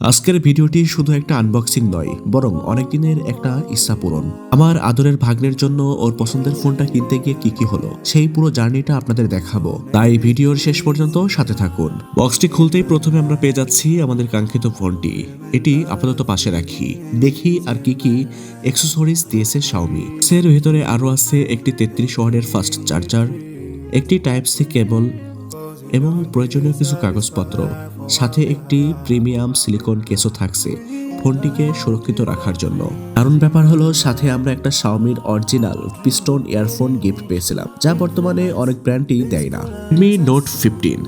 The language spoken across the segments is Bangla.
আজকের ভিডিওটি শুধু একটা আনবক্সিং নয়, বরং অনেক দিনের একটা ইচ্ছা পূরণ। আমার আদরের ভাগ্নের জন্য ওর পছন্দের ফোনটা কিনতে গিয়ে কি কি হলো, সেই পুরো জার্নিটা আপনাদের দেখাবো। তাই ভিডিওর শেষ পর্যন্ত সাথে থাকুন। বক্সটি খুলতেই প্রথমে আমরা পেয়ে যাচ্ছি আমাদের কাঙ্ক্ষিত ফোনটি। এটি আপাতত পাশে রাখি। দেখি আর কি কি এক্সেসরিজ দিয়েছে শাওমি এর ভেতরে আরও আছে একটি তেত্রিশ ওয়ার্ডের ফাস্ট চার্জার একটি টাইপ সি কেবল এবং প্রয়োজনীয় কিছু কাগজপত্র, সাথে একটি প্রিমিয়াম সিলিকন কেসও থাকছে ফোনটিকে সুরক্ষিত রাখার জন্য। কারণ ব্যাপার হলো, সাথে আমরা একটা শাওমির অরিজিনাল পিস্টন ইয়ারফোন গিফট পেয়েছিলাম, যা বর্তমানে অনেক ব্র্যান্ডই দেয় না। মি নোট ফিফটিন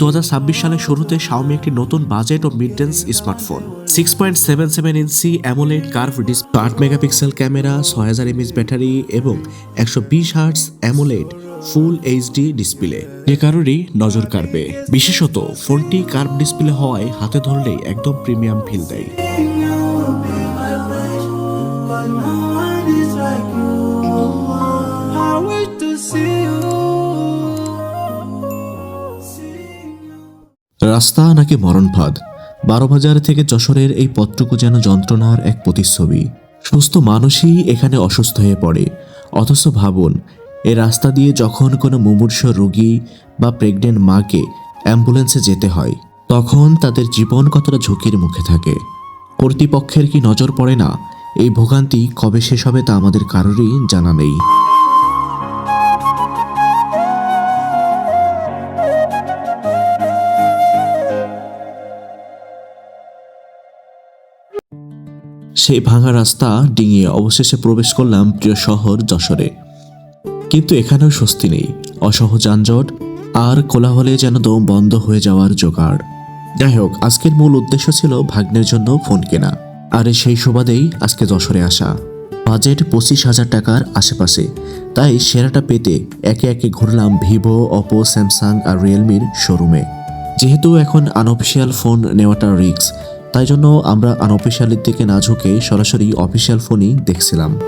দু হাজার ছাব্বিশ সালের শুরুতে শাওমি একটি নতুন বাজেট ও mid range smartphone six point seven seven inch AMOLED curve display আট মেগাপিক্সেল ক্যামেরা, ছয় হাজার এমএস ব্যাটারি এবং একশো বিশ hertz AMOLED full HD display. যে কারোরই নজর কাড়বে। বিশেষত ফোনটি কার্ভ ডিসপ্লে হওয়ায় হাতে ধরলেই একদম প্রিমিয়াম ফিল দেয়. রাস্তা নাকি মরণফাঁদ? বারো বাজার থেকে যশোরের এই পথটুকু যেন যন্ত্রণার এক প্রতিচ্ছবি। সুস্থ মানুষই এখানে অসুস্থ হয়ে পড়ে। অথচ ভাবুন এই রাস্তা দিয়ে যখন কোনো মুমূর্ষ রোগী বা প্রেগনেন্ট মাকে অ্যাম্বুলেন্সে যেতে হয়, তখন তাদের জীবন কতটা ঝুঁকির মুখে থাকে। কর্তৃপক্ষের কি নজর পড়ে না? এই ভোগান্তি কবে শেষ হবে তা আমাদের কারোরই জানা নেই। সেই ভাঙা রাস্তা ডিঙিয়ে অবশেষে প্রবেশ করলাম প্রিয় শহর যশোরে। কিন্তু এখানেও স্বস্তি নেই। অসহ যানজট, আর কোলাহলে যেন দম বন্ধ হয়ে যাওয়ার জোগাড়। যাই হোক, আজকের মূল উদ্দেশ্য ছিল ভাগ্নের জন্য ফোন কেনা। আর সেই সুবাদেই আজকে যশোরে আসা। বাজেট পঁচিশ হাজার টাকার আশেপাশে। তাই সেরাটা পেতে একে একে ঘুরলাম ভিভো, অপো, স্যামসাং আর রিয়েলমির শোরুমে। যেহেতু এখন আনঅফিসিয়াল ফোন নেওয়াটা রিস্ক, তাই জন্য আমরা আনঅফিসিয়ালের দিকে না ঝুঁকে সরাসরি অফিসিয়াল ফোনই দেখছিলাম।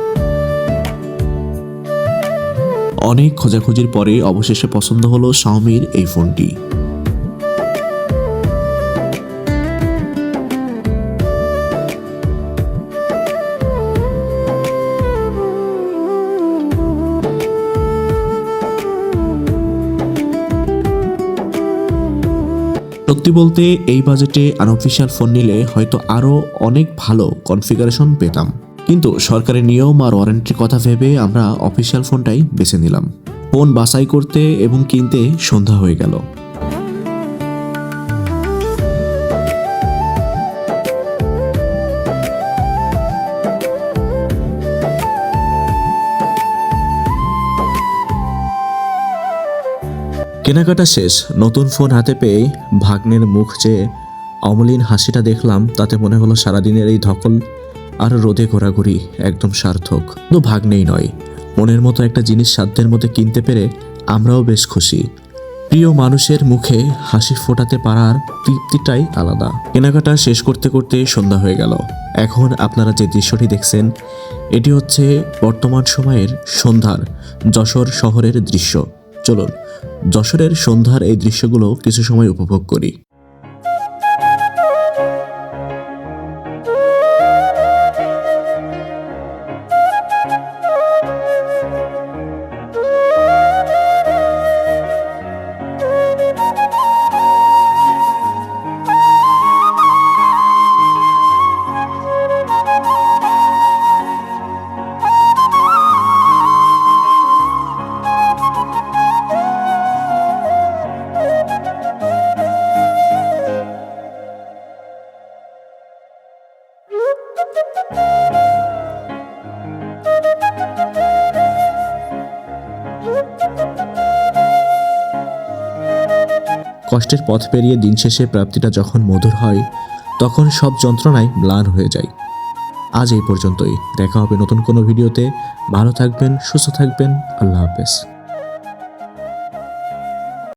অনেক খোঁজাখুঁজির পরে অবশেষে পছন্দ হলো শাওমির এই ফোনটি। সত্যি বলতে, এই বাজেটে আনঅফিসিয়াল ফোন নিলে হয়তো আরও অনেক ভালো কনফিগারেশন পেতাম। কিন্তু সরকারের নিয়ম আর ওয়ারেন্টির কথা ভেবে আমরা অফিসিয়াল ফোনটাই বেছে নিলাম। ফোন বাছাই করতে এবং কিনতে সন্ধ্যা হয়ে গেল। কেনাকাটা শেষ, নতুন ফোন হাতে পেয়ে ভাগ্নের মুখ যে অমলিন হাসিটা দেখলাম, তাতে মনে হলো সারাদিনের এই ধকল আর রোদে ঘোরাঘুরি একদম সার্থক। শুধু ভাগ্নেই নয়। মনের মতো একটা জিনিস সাধ্যের মধ্যে কিনতে পেরে আমরাও বেশ খুশি। প্রিয় মানুষের মুখে হাসি ফোটাতে পারার তৃপ্তিটাই আলাদা। কেনাকাটা শেষ করতে করতে সন্ধ্যা হয়ে গেল। এখন আপনারা যে দৃশ্যটি দেখছেন, এটি হচ্ছে বর্তমান সময়ের সন্ধ্যার যশোর শহরের দৃশ্য। চলুন, যশোরের সন্ধ্যার এই দৃশ্যগুলো কিছু সময় উপভোগ করি। কষ্টের পথ পেরিয়ে দিন শেষে প্রাপ্তিটা যখন মধুর হয়, তখন সব যন্ত্রণায় ম্লান হয়ে যায়। আজ এই পর্যন্তই। দেখা হবে নতুন কোনো ভিডিওতে। ভালো থাকবেন, সুস্থ থাকবেন। আল্লাহ হাফেজ।